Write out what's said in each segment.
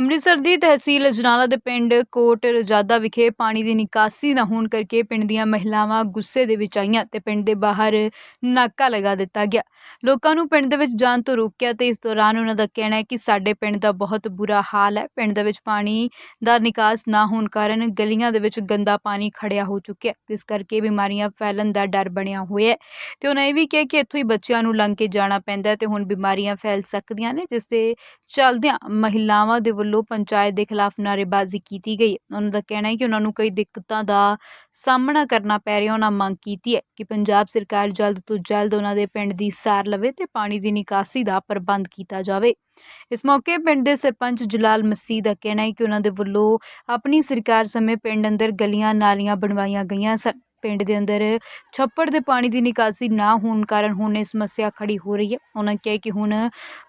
ਅੰਮ੍ਰਿਤਸਰ ਦੀ ਤਹਿਸੀਲ ਅਜਨਾਲਾ ਦੇ ਪਿੰਡ ਕੋਟ ਰਜਾਦਾ ਵਿਖੇ ਪਾਣੀ ਦੀ ਨਿਕਾਸੀ ਨਾ ਹੋਣ ਕਰਕੇ ਪਿੰਡ ਦੀਆਂ ਮਹਿਲਾਵਾਂ ਗੁੱਸੇ ਦੇ ਵਿੱਚ ਆਈਆਂ ਤੇ ਪਿੰਡ ਦੇ ਬਾਹਰ ਨਾਕਾ ਲਗਾ ਦਿੱਤਾ ਗਿਆ। ਲੋਕਾਂ ਨੂੰ ਪਿੰਡ ਦੇ ਵਿੱਚ ਜਾਣ ਤੋਂ ਰੋਕਿਆ ਤੇ ਇਸ ਦੌਰਾਨ ਉਹਨਾਂ ਦਾ ਕਹਿਣਾ ਹੈ ਕਿ ਸਾਡੇ ਪਿੰਡ ਦਾ ਬਹੁਤ ਬੁਰਾ ਹਾਲ ਹੈ। ਪਿੰਡ ਦੇ ਵਿੱਚ ਪਾਣੀ ਦਾ ਨਿਕਾਸ ਨਾ ਹੋਣ ਕਾਰਨ ਗਲੀਆਂ ਦੇ ਵਿੱਚ ਗੰਦਾ ਪਾਣੀ ਖੜਿਆ ਹੋ ਚੁੱਕਿਆ ਹੈ। ਇਸ ਕਰਕੇ ਬਿਮਾਰੀਆਂ ਫੈਲਣ ਦਾ ਡਰ ਬਣਿਆ ਹੋਇਆ ਹੈ ਤੇ ਉਹਨਾਂ ਇਹ ਵੀ ਕਿਹਾ ਕਿ ਇੱਥੋਂ ਹੀ ਬੱਚਿਆਂ ਨੂੰ ਲੰਘ ਕੇ ਜਾਣਾ ਪੈਂਦਾ ਹੈ ਤੇ ਹੁਣ ਬਿਮਾਰੀਆਂ ਫੈਲ ਸਕਦੀਆਂ ਨੇ, ਜਿਸ ਦੇ ਚੱਲਦਿਆਂ ਮਹਿਲਾਵਾਂ ਦੇ ਵੱਲੋਂ ਪੰਚਾਇਤ ਦੇ ਖਿਲਾਫ ਨਾਅਰੇਬਾਜ਼ੀ ਕੀਤੀ ਗਈ। ਹੈ ਉਹਨਾਂ ਦਾ ਕਹਿਣਾ ਹੈ ਕਿ ਉਹਨਾਂ ਨੂੰ ਕਈ ਦਿੱਕਤਾਂ ਦਾ ਸਾਹਮਣਾ ਕਰਨਾ ਪੈ ਰਿਹਾ, ਉਹਨਾਂ ਮੰਗ ਕੀਤੀ ਹੈ ਕਿ ਪੰਜਾਬ ਸਰਕਾਰ ਜਲਦ ਤੋਂ ਜਲਦ ਉਹਨਾਂ ਦੇ ਪਿੰਡ ਦੀ ਸਾਰ ਲਵੇ ਤੇ ਪਾਣੀ ਦੀ ਨਿਕਾਸੀ ਦਾ ਪ੍ਰਬੰਧ ਕੀਤਾ ਜਾਵੇ। ਇਸ ਮੌਕੇ ਪਿੰਡ ਦੇ ਸਰਪੰਚ ਜਲਾਲ ਮਸੀਹ ਦਾ ਕਹਿਣਾ ਹੈ ਕਿ ਉਹਨਾਂ ਦੇ ਵੱਲੋਂ ਆਪਣੀ ਸਰਕਾਰ ਸਮੇਂ ਪਿੰਡ ਅੰਦਰ ਗਲੀਆਂ, ਨਾਲੀਆਂ ਬਣਵਾਈਆਂ ਗਈਆਂ ਸਨ। ਪਿੰਡ ਦੇ ਅੰਦਰ ਛੱਪੜ ਦੇ ਪਾਣੀ ਦੀ ਨਿਕਾਸੀ ਨਾ ਹੋਣ ਕਾਰਨ ਹੁਣ ਇਹ ਸਮੱਸਿਆ ਖੜੀ ਹੋ ਰਹੀ ਹੈ। ਉਹਨਾਂ ਕਿਹਾ ਕਿ ਹੁਣ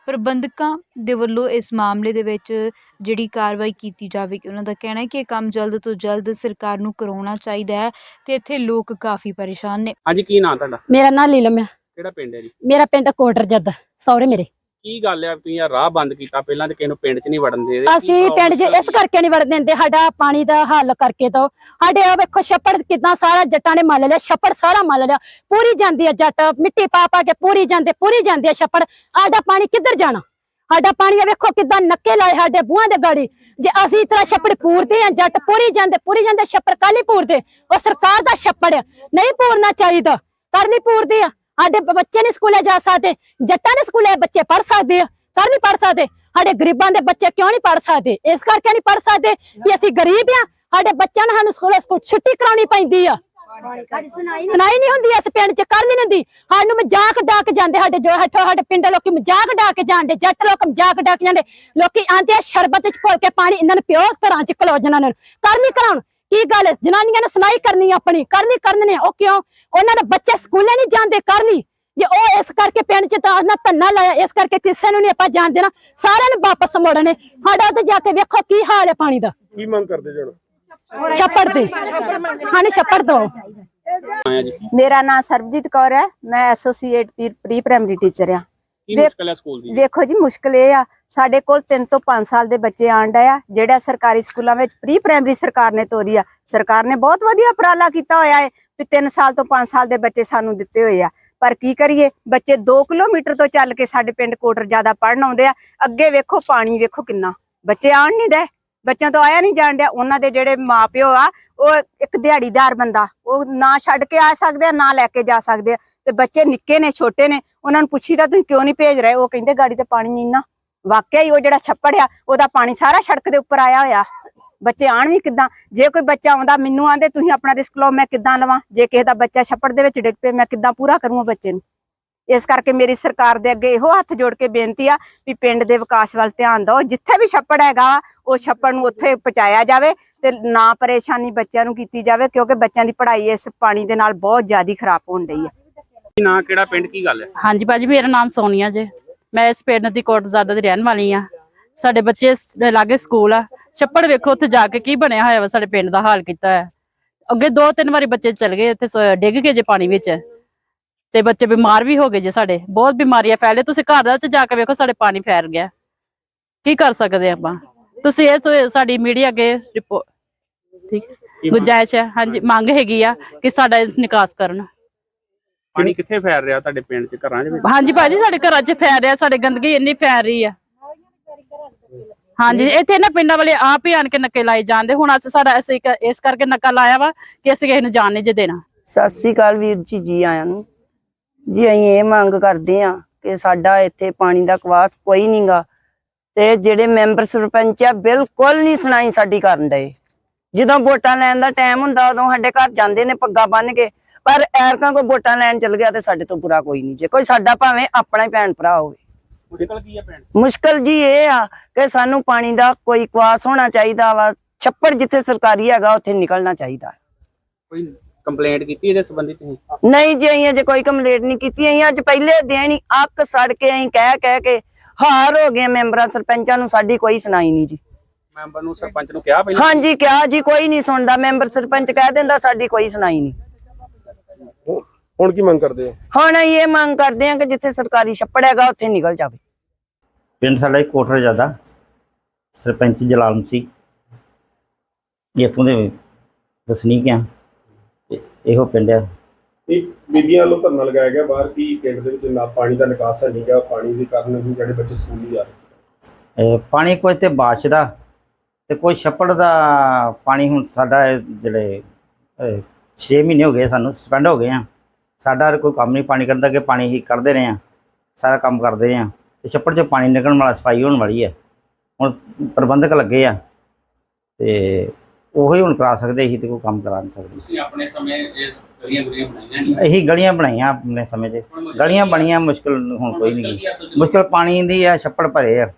ਪ੍ਰਬੰਧਕਾਂ ਦੇ ਵੱਲੋਂ ਇਸ ਮਾਮਲੇ ਦੇ ਵਿੱਚ ਜਿਹੜੀ ਕਾਰਵਾਈ ਕੀਤੀ ਜਾਵੇਗੀ। ਉਹਨਾਂ ਦਾ ਕਹਿਣਾ ਹੈ ਕਿ ਇਹ ਕੰਮ ਜਲਦ ਤੋਂ ਜਲਦ ਸਰਕਾਰ ਨੂੰ ਕਰਾਉਣਾ ਚਾਹੀਦਾ ਹੈ ਤੇ ਇੱਥੇ ਲੋਕ ਕਾਫੀ ਪਰੇਸ਼ਾਨ ਨੇ। ਹਾਂਜੀ ਕੀ ਨਾਂ ਤੁਹਾਡਾ? ਮੇਰਾ ਨਾਂ ਨੀਲਮ ਹੈ ਕਿਹੜਾ ਪਿੰਡ ਹੈ ਜੀ? ਮੇਰਾ ਪਿੰਡ ਕੋਟਰ ਜੱਦ ਸਹੁਰੇ ਮੇਰੇ। ਕੀ ਗੱਲ ਹੈ ਤੁਸੀਂ ਇਹ ਰਾਹ ਬੰਦ ਕੀਤਾ ਪਹਿਲਾਂ ਤੇ ਕਿਸੇ ਨੂੰ ਪਿੰਡ 'ਚ ਨਹੀਂ ਵੜਨ ਦੇ ਅਸੀਂ ਪਿੰਡ 'ਚ ਇਸ ਕਰਕੇ ਨਹੀਂ ਵੜ ਦਿੰਦੇ ਸਾਡਾ ਪਾਣੀ ਦਾ ਹੱਲ ਕਰਕੇ ਦੋ ਸਾਡੇ ਆ ਵੇਖੋ ਛੱਪੜ ਕਿਦਾਂ ਸਾਰਾ ਜੱਟਾਂ ਨੇ ਮੱਲ ਲਿਆ ਛੱਪੜ ਸਾਰਾ ਮੱਲ ਲਿਆ। ਪੂਰੀ ਜਾਂਦੀ ਹੈ ਜੱਟ ਮਿੱਟੀ ਪਾ ਪਾ ਕੇ ਪੂਰੀ ਜਾਂਦੇ ਪੂਰੀ ਜਾਂਦੀ ਹੈ ਛੱਪੜ। ਸਾਡਾ ਪਾਣੀ ਕਿੱਧਰ ਜਾਣਾ? ਸਾਡਾ ਪਾਣੀ ਆ ਵੇਖੋ ਕਿਦਾਂ ਨੱਕੇ ਲਾਏ ਸਾਡੇ ਬੂਹਾਂ ਦੇ ਗਾੜੀ। ਜੇ ਅਸੀਂ ਇਤਰਾ ਛੱਪੜ ਪੂਰਦੇ ਆ ਜੱਟ ਪੂਰੀ ਜਾਂਦੇ ਪੂਰੀ ਜਾਂਦੇ ਛੱਪੜ ਕਾਲੀ ਪੂਰਦੇ? ਉਹ ਸਰਕਾਰ ਦਾ ਛੱਪੜ ਆ, ਨਹੀਂ ਪੂਰਨਾ ਚਾਹੀਦਾ ਕਰਨੀ ਪੂਰਦੇ ਆ। ਸਾਡੇ ਬੱਚੇ ਨਹੀਂ ਸਕੂਲੇ ਜਾ ਸਕਦੇ ਜੱਟਾਂ ਦੇ ਸਕੂਲੇ ਬੱਚੇ ਪੜ ਸਕਦੇ ਆ ਕਰ ਨਹੀਂ ਪੜ ਸਕਦੇ ਸਾਡੇ ਗਰੀਬਾਂ ਦੇ ਬੱਚੇ ਕਿਉਂ ਨਹੀਂ ਪੜ ਸਕਦੇ ਇਸ ਕਰਕੇ ਨਹੀਂ ਪੜ ਸਕਦੇ ਕਿ ਅਸੀਂ ਗਰੀਬ ਆ ਸਾਡੇ ਬੱਚਿਆਂ ਨੂੰ ਸਾਨੂੰ ਸਕੂਲੇ ਛੁੱਟੀ ਕਰਾਉਣੀ ਪੈਂਦੀ ਆ। ਸੁਣਾਈ ਨਹੀਂ ਹੁੰਦੀ ਇਸ ਪਿੰਡ ਚ ਕਰ ਨਹੀਂ ਹੁੰਦੀ। ਸਾਨੂੰ ਮਜ਼ਾਕ ਡਾਕ ਜਾਂਦੇ ਸਾਡੇ ਜੋ ਹੱਥੋਂ ਸਾਡੇ ਪਿੰਡ ਲੋਕੀ ਮਜ਼ਾਕ ਡਾਕ ਜਾਂਦੇ ਜੱਟ ਲੋਕ ਮਜ਼ਾਕ ਡਾਕ ਜਾਂਦੇ। ਲੋਕੀ ਆਂਦੇ ਸ਼ਰਬਤ ਚ ਘੋਲ ਕੇ ਪਾਣੀ ਇਹਨਾਂ ਨੂੰ ਪਿਓ ਘਰਾਂ ਚ ਕਲੋ ਜਨਾਂ ਨੂੰ। ਕਰ ਨਹੀਂ ਕਰਾਉਣ। ਕੀ ਗੱਲ ਹੈ? ਜਨਾਨੀਆਂ ਨੇ ਸੁਣਾਈ ਕਰਨੀ ਆਪਣੀ ਕਰਨੀ ਕਰਨ ਨੇ ਉਹ ਕਿਉਂ? ਉਹਨਾਂ ਦੇ ਬੱਚੇ ਸਕੂਲੇ ਨਹੀਂ ਜਾਂਦੇ ਕਰਨੀ। ਜੇ ਉਹ ਇਸ ਕਰਕੇ ਪਿੰਡ ਚ ਤਾਂ ਨਾ ਧੰਨਾ ਲਾਇਆ ਇਸ ਕਰਕੇ ਕਿਸੇ ਨੂੰ ਨਹੀਂ ਆਪਾਂ ਜਾਣ ਦੇਣਾ। ਸਾਰਿਆਂ ਨੂੰ ਵਾਪਸ ਮੋੜਨੇ ਸਾਡਾ ਤੇ ਜਾ ਕੇ ਵੇਖੋ ਕੀ ਹਾਲ ਹੈ ਪਾਣੀ ਦਾ। ਕੀ ਮੰਗ ਕਰਦੇ ਜਣ? ਛੱਪੜ ਦੀ। ਹਾਂ ਛੱਪੜ ਦੋ। ਮੇਰਾ ਨਾਮ ਸਰਬਜੀਤ ਕੌਰ ਹੈ। ਮੈਂ ਐਸੋਸੀਏਟ ਪ੍ਰੀ ਪ੍ਰਾਇਮਰੀ ਟੀਚਰ ਆ ਕੀ ਵੇ- ਮੁਸ਼ਕਲ ਹੈ ਸਕੂਲ ਦੀ? ਵੇਖੋ ਜੀ ਮੁਸ਼ਕਲ ਇਹ ਆ ਸਾਡੇ ਕੋਲ 3 ਤੋਂ 5 ਸਾਲ ਦੇ ਬੱਚੇ ਆਣ ਡਏ ਆ, ਜਿਹੜਾ ਸਰਕਾਰੀ ਸਕੂਲਾਂ ਵਿੱਚ ਪ੍ਰੀ ਪ੍ਰਾਇਮਰੀ ਸਰਕਾਰ ਨੇ ਤੋਰੀ ਆ। ਸਰਕਾਰ ਨੇ ਬਹੁਤ ਵਧੀਆ ਉਪਰਾਲਾ ਕੀਤਾ ਹੋਇਆ ਹੈ ਵੀ 3 ਸਾਲ ਤੋਂ 5 ਸਾਲ ਦੇ ਬੱਚੇ ਸਾਨੂੰ ਦਿੱਤੇ ਹੋਏ ਆ। ਪਰ ਕੀ ਕਰੀਏ, ਬੱਚੇ 2 ਕਿਲੋਮੀਟਰ ਤੋਂ ਚੱਲ ਕੇ ਸਾਡੇ ਪਿੰਡ ਕੋਟਰ ਜ਼ਿਆਦਾ ਪੜਨ ਆਉਂਦੇ ਆ। ਅੱਗੇ ਵੇਖੋ ਪਾਣੀ ਵੇਖੋ ਕਿੰਨਾ। ਬੱਚੇ ਆਣ ਨਹੀਂ ਡਏ, ਬੱਚਿਆਂ ਤੋਂ ਆਇਆ ਨਹੀਂ ਜਾਣ ਡਿਆ। ਉਹਨਾਂ ਦੇ ਜਿਹੜੇ ਮਾਪਿਓ ਆ, ਉਹ ਇੱਕ ਦਿਹਾੜੀਦਾਰ ਬੰਦਾ, ਉਹ ਨਾ ਛੱਡ ਕੇ ਆ ਸਕਦੇ ਆ, ਨਾ ਲੈ ਕੇ ਜਾ ਸਕਦੇ ਆ। ਤੇ ਬੱਚੇ ਨਿੱਕੇ ਨੇ, ਛੋਟੇ ਨੇ, ਉਹਨਾਂ ਨੂੰ ਪੁੱਛੀਦਾ, ਤੁਸੀਂ ਕਿਉਂ ਨਹੀਂ ਭੇਜ ਰਹੇ? ਉਹ ਕਹਿੰਦੇ, ਗਾੜੀ ਤੇ ਪਾਣੀ ਨਹੀਂ ਨਾ। ਵਾਕਿਆ ਹੀ ਉਹ ਜਿਹੜਾ ਛੱਪੜ ਆ ਉਹਦਾ ਪਾਣੀ ਸਾਰਾ ਸੜਕ ਦੇ ਉੱਪਰ ਆਇਆ ਹੋਇਆ। ਬੱਚੇ ਆਣ ਵੀ ਕਿੱਦਾਂ? ਜੇ ਕੋਈ ਬੱਚਾ ਆਉਂਦਾ ਮੈਨੂੰ ਆਂਦੇ ਤੁਸੀਂ ਆਪਣਾ ਰਿਸਕ ਲਓ ਮੈਂ ਕਿੱਦਾਂ ਲਵਾਂ? ਜੇ ਕਿਸੇ ਦਾ ਬੱਚਾ ਛੱਪੜ ਦੇ ਵਿੱਚ ਡਿੱਗ ਪਏ ਮੈਂ ਕਿੱਦਾਂ ਪੂਰਾ ਕਰੂੰ ਬੱਚੇ ਨੂੰ? ਇਸ ਕਰਕੇ ਮੇਰੀ ਸਰਕਾਰ ਦੇ ਅੱਗੇ ਇਹੋ ਹੱਥ ਜੋੜ ਕੇ ਬੇਨਤੀ ਆ ਵੀ ਪਿੰਡ ਦੇ ਵਿਕਾਸ ਵੱਲ ਧਿਆਨ ਦਿਓ। ਜਿੱਥੇ ਵੀ ਛੱਪੜ ਹੈਗਾ ਉਹ ਛੱਪੜ ਨੂੰ ਉੱਥੇ ਪਹੁੰਚਾਇਆ ਜਾਵੇ ਤੇ ਨਾ ਪਰੇਸ਼ਾਨੀ ਬੱਚਿਆਂ ਨੂੰ ਕੀਤੀ ਜਾਵੇ ਕਿਉਂਕਿ ਬੱਚਿਆਂ ਦੀ ਪੜ੍ਹਾਈ ਇਸ ਪਾਣੀ ਦੇ ਨਾਲ ਬਹੁਤ ਜ਼ਿਆਦਾ ਖਰਾਬ ਹੋਣ ਡਈ ਹੈ ਕੀ ਨਾਂ ਕਿਹੜਾ ਪਿੰਡ ਕੀ ਗੱਲ ਹੈ? ਹਾਂਜੀ ਭਾਜੀ ਮੇਰਾ ਨਾਮ ਸੋਨੀਆ ਜੇ। ਮੈਂ ਇਸ ਪਿੰਡ ਦੀ ਕੋਟਜ਼ਾਦਾ ਦੀ ਰਹਿਣ ਵਾਲੀ ਆ ਸਾਡੇ ਬੱਚੇ ਲਾਗੇ ਸਕੂਲ ਆ। ਛੱਪੜ ਵੇਖੋ ਉੱਥੇ ਜਾ ਕੇ ਕੀ ਬਣਿਆ ਹੋਇਆ ਵਾ ਸਾਡੇ ਪਿੰਡ ਦਾ ਹਾਲ ਕੀਤਾ ਹੈ। ਅੱਗੇ ਦੋ ਤਿੰਨ ਵਾਰੀ ਬੱਚੇ ਚਲ ਗਏ ਸੋ- ਡਿੱਗ ਗਏ ਜੇ ਪਾਣੀ ਵਿੱਚ। ਤੇ ਬੱਚੇ ਬਿਮਾਰ ਵੀ ਹੋ ਗਏ ਜੇ ਸਾਡੇ। ਬਹੁਤ ਬਿਮਾਰੀਆਂ ਫੈਲੇ। ਤੁਸੀਂ ਘਰ ਦਾ ਚ ਜਾ ਕੇ ਵੇਖੋ ਸਾਡੇ ਪਾਣੀ ਫੈਲ ਗਿਆ। ਕੀ ਕਰ ਸਕਦੇ ਆਪਾਂ? ਤੁਸੀਂ ਇਹ ਸਾਡੀ ਮੀਡੀਆ ਅੱਗੇ ਰਿਪੋਰਟ ਠੀਕ। ਗੁਜਾਇਸ਼ ਹੈ। ਹਾਂਜੀ ਮੰਗ ਹੈਗੀ ਆ ਕਿ ਸਾਡਾ ਨਿਕਾਸ ਕਰਨ। ਪਾਣੀ ਕਿੱਥੇ ਫੈਲ ਰਿਹਾ ਤੁਹਾਡੇ ਪਿੰਡ 'ਚ ਘਰਾਂ 'ਚ ਵੀ? ਹਾਂਜੀ ਭਾਜੀ ਸਾਡੇ ਘਰਾਂ 'ਚ ਫੈਲ ਰਿਹਾ ਸਾਡੇ ਗੰਦਗੀ ਇੰਨੀ ਫੈਲ ਰਹੀ ਆ। ਹਾਂਜੀ ਇੱਥੇ ਨਾ ਪਿੰਡਾਂ ਵਾਲੇ ਆਪ ਹੀ ਆਣ ਕੇ ਨੱਕੇ ਲਾਏ ਜਾਂਦੇ। ਹੁਣ ਅਸੀਂ ਸਾਡਾ ਅਸੀਂ ਇੱਕ- ਇਸ ਕਰਕੇ ਨੱਕਾ ਲਾਇਆ ਵਾ ਕਿ ਅਸੀਂ ਕਿਸੇ ਨੂੰ ਜਾਣ ਨਹੀਂ ਜੇ ਦੇਣਾ। ਸਤਿ ਸ੍ਰੀ ਅਕਾਲ ਵੀਰ ਜੀ ਜੀ ਆਇਆਂ ਨੂੰ। ਜੀ ਅਸੀਂ ਇਹ ਮੰਗ ਕਰਦੇ ਆ ਕਿ ਸਾਡਾ ਇੱਥੇ ਪਾਣੀ ਦਾ ਕਵਾਸ ਕੋਈ ਨਹੀਂਗਾ ਤੇ ਜਿਹੜੇ ਮੈਂਬਰ ਸਰਪੰਚ ਆ ਬਿਲਕੁਲ ਨਹੀਂ ਸੁਣਾਈ ਸਾਡੀ ਕਰਨ ਡਏ ਜਦੋਂ ਵੋਟਾਂ ਲੈਣ ਦਾ ਟਾਈਮ ਹੁੰਦਾ ਉਦੋਂ ਸਾਡੇ ਘਰ ਜਾਂਦੇ ਨੇ ਪੱਗਾ ਬੰਨ ਕੇ। ਪਰ ਐਰਕਾਂ ਕੋ ਵੋਟਾਂ ਲੈਣ ਚਲ ਗਿਆ ਤੇ ਸਾਡੇ ਤੋਂ ਬੁਰਾ ਕੋਈ ਨਹੀਂ ਜੇ। ਕੋਈ ਸਾਡਾ ਭਾਵੇਂ ਆਪਣਾ ਹੀ ਭੈਣ ਭਰਾ ਹੋਵੇ। ਮੁਸ਼ਕਲ ਕੀ ਹੈ ਪਿੰਡ ਮੁਸ਼ਕਲ ਜੀ ਇਹ ਆ ਕਿ ਸਾਨੂੰ ਪਾਣੀ ਦਾ ਕੋਈ ਕਵਾਸ ਹੋਣਾ ਚਾਹੀਦਾ ਵਾ। ਛੱਪੜ ਜਿੱਥੇ ਸਰਕਾਰੀ ਹੈਗਾ ਉੱਥੇ ਨਿਕਲਣਾ ਚਾਹੀਦਾ। ਕੋਈ ਕੰਪਲੇਂਟ ਕੀਤੀ ਇਹਦੇ ਸੰਬੰਧੀ ਤੁਸੀਂ? ਨਹੀਂ ਜੀ ਅਸੀਂ ਅਜੇ ਕੋਈ ਕੰਪਲੇਂਟ ਨਹੀਂ ਕੀਤੀ। ਅਸੀਂ ਅੱਜ ਪਹਿਲੇ ਦਿਨ ਹੀ ਅੱਕ ਸੜ ਕੇ ਅਸੀਂ ਕਹਿ ਕਹਿ ਕੇ ਹਾਰ ਹੋ ਗਏ ਮੈਂਬਰਾਂ ਸਰਪੰਚਾਂ ਨੂੰ। ਸਾਡੀ ਕੋਈ ਸੁਣਾਈ ਨਹੀਂ ਜੀ। ਮੈਂਬਰ ਨੂੰ ਸਰਪੰਚ ਨੂੰ ਕਿਹਾ ਪਹਿਲਾਂ? ਹਾਂਜੀ ਕਿਹਾ ਜੀ ਕੋਈ ਨਹੀਂ ਸੁਣਦਾ। ਮੈਂਬਰ ਸਰਪੰਚ ਕਹਿ ਦਿੰਦਾ ਸਾਡੀ ਕੋਈ ਸੁਣਾਈ ਨਹੀਂ। ਹੁਣ- ਕੀ ਮੰਗ ਕਰਦੇ ਹੋ? ਹੁਣ ਅਸੀਂ ਇਹ ਮੰਗ ਕਰਦੇ ਹਾਂ ਕਿ ਜਿੱਥੇ ਸਰਕਾਰੀ ਛੱਪੜ ਹੈਗਾ ਉੱਥੇ ਨਿਕਲ ਜਾਵੇ। ਪਿੰਡ ਸਾਡਾ ਇੱਕ ਕੋਟਰ ਜ਼ਿਆਦਾ ਸਰਪੰਚ ਜਲਾਲਮ ਸੀ। ਇੱਥੋਂ ਦੇ ਵਸਨੀਕ ਆ ਤੇ ਇਹੋ ਪਿੰਡ ਆ। ਇਹ ਬੀਬੀਆਂ ਵੱਲੋਂ ਧਰਨਾ ਲਗਾਇਆ ਗਿਆ ਬਾਹਰ ਕੀ ਪਿੰਡ ਦੇ ਵਿੱਚ ਨਾ ਪਾਣੀ ਦਾ ਨਿਕਾਸ ਹੈ ਨਹੀਂਗਾ ਪਾਣੀ ਦੇ ਕਾਰਨ ਵੀ ਜਿਹੜੇ ਬੱਚੇ ਸਕੂਲ ਨਹੀਂ ਜਾ ਰਹੇ ਪਾਣੀ ਕੋਈ ਤੇ ਬਾਰਿਸ਼ ਦਾ ਤੇ ਕੋਈ ਛੱਪੜ ਦਾ ਪਾਣੀ ਹੁਣ ਸਾਡਾ ਜਿਹੜੇ 6 ਮਹੀਨੇ ਹੋ ਗਏ ਸਾਨੂੰ ਸਸਪੈਂਡ ਹੋ ਗਏ ਆ। ਸਾਡਾ ਕੋਈ ਕੰਮ ਨਹੀਂ ਪਾਣੀ ਕਰਨ ਦਾ ਕਿ ਪਾਣੀ ਹੀ ਕੱਢਦੇ ਰਹੇ ਆ ਸਾਰਾ ਕੰਮ ਕਰਦੇ ਰਹੇ ਆ ਤੇ ਛੱਪੜ 'ਚੋਂ ਪਾਣੀ ਨਿਕਲਣ ਵਾਲਾ ਸਫ਼ਾਈ ਹੋਣ ਵਾਲੀ ਹੈ ਹੁਣ ਪ੍ਰਬੰਧਕ ਲੱਗੇ ਆ ਤੇ ਉਹੀ ਹੁਣ ਕਰਾ ਸਕਦੇ ਸੀ ਤੇ ਕੋਈ ਕੰਮ ਕਰਾ ਨਹੀਂ ਸਕਦੇ। ਤੁਸੀਂ ਆਪਣੇ ਸਮੇਂ ਇਸ ਗਲੀਆਂ ਗੁਲੀਆਂ ਬਣਾਈਆਂ ਨਹੀਂ? ਇਹੀ ਗਲੀਆਂ ਬਣਾਈਆਂ ਆਪਣੇ ਸਮੇਂ 'ਚ। ਗਲੀਆਂ? ਬਣੀਆਂ ਮੁਸ਼ਕਲ ਹੁਣ ਕੋਈ ਨਹੀਂ? ਮੁਸ਼ਕਲ ਪਾਣੀ ਦੀ ਆ ਛੱਪੜ ਭਰੇ ਆ।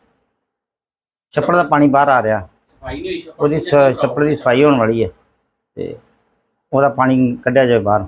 ਛੱਪੜ ਦਾ ਪਾਣੀ ਬਾਹਰ ਆ ਰਿਹਾ। ਸਫ਼ਾਈ ਨਹੀਂ ਹੋਈ ਛੱਪੜ ਉਹਦੀ ਦੀ ਸ- ਛੱਪੜ ਦੀ ਸਫ਼ਾਈ ਹੋਣ ਵਾਲੀ ਹੈ ਤੇ ਉਹਦਾ ਪਾਣੀ ਕੱਢਿਆ ਜਾਵੇ ਬਾਹਰ।